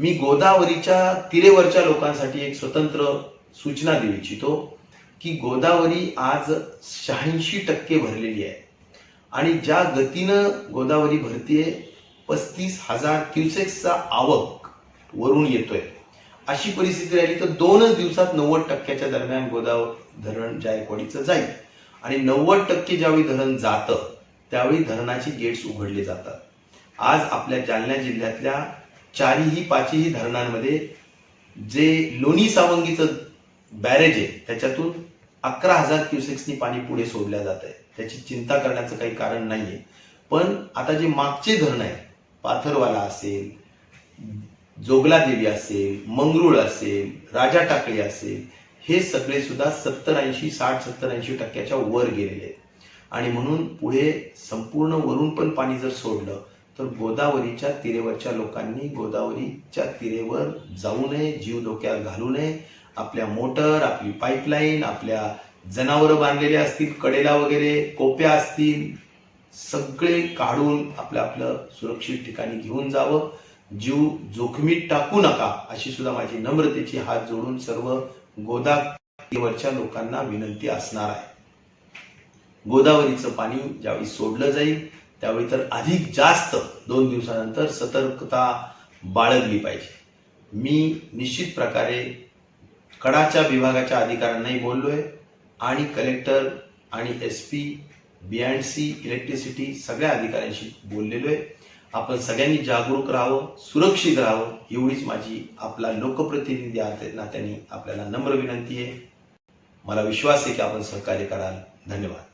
मी गोदावरीच्या तिरेवरच्या लोकांसाठी एक स्वतंत्र सूचना देऊ इच्छितो की गोदावरी आज शहाऐंशी टक्के भरलेली आहे. आणि ज्या गतीनं गोदावरी भरतीये पस्तीस हजार क्युसेक्सचा आवक वरून येतोय. अशी परिस्थिती राहिली तर दोनच दिवसात नव्वद टक्क्याच्या दरम्यान गोदावरी धरण जायकवाडीचं जाईल. आणि नव्वद टक्के ज्यावेळी धरण जातं त्यावेळी धरणाचे गेट्स उघडले जातात. आज आपल्या जालना जिल्ह्यातल्या चारही पाचही धरणांमध्ये जे लोणी सावंगीचं बॅरेज आहे त्याच्यातून अकरा हजार क्युसेक्सनी पाणी पुढे सोडल्या जात आहे. त्याची चिंता करण्याचं काही कारण नाहीये. पण आता जे मागचे धरण आहे पाथरवाला असेल जोगला देवी असेल मंगरुळ असेल राजा टाकळी असेल हे सगळे सुद्धा सत्तर ऐंशी साठ सत्तर ऐंशी टक्क्याच्या वर गेलेले आहेत. आणि म्हणून पुढे संपूर्ण वरून पण पाणी जर सोडलं तर गोदावरीच्या तिरेवरच्या लोकांनी गोदावरीच्या तिरेवर जाऊ नये जीव धोक्यात घालू नये. आपल्या मोटर आपली पाईपलाईन आपल्या जनावरं बांधलेले असतील कडेला वगैरे कोप्या असतील सगळे काढून आपलं आपलं सुरक्षित ठिकाणी घेऊन जावं. जीव जोखमीत टाकू नका अशी सुद्धा माझी नम्रतेची हात जोडून सर्व गोदावरीवरच्या लोकांना विनंती असणार आहे. गोदावरीचं पाणी ज्यावेळी सोडलं जाईल त्यावेळी तर अधिक जास्त दोन दिवसानंतर सतर्कता बाळगली पाहिजे. मी निश्चित प्रकारे कडाच्या विभागाच्या अधिकाऱ्यांनाही बोललोय आणि कलेक्टर आणि S P B and C electricity सगळ्या अधिकाऱ्यांशी बोललेलो आहे आपण सगळ्यांनी जागरूक राहावं सुरक्षित राहावं एवढीच माझी आपला लोकप्रतिनिधी नात्याने आपल्याला नम्र विनंती आहे. मला विश्वास आहे की आपण सहकार्य कराल. धन्यवाद.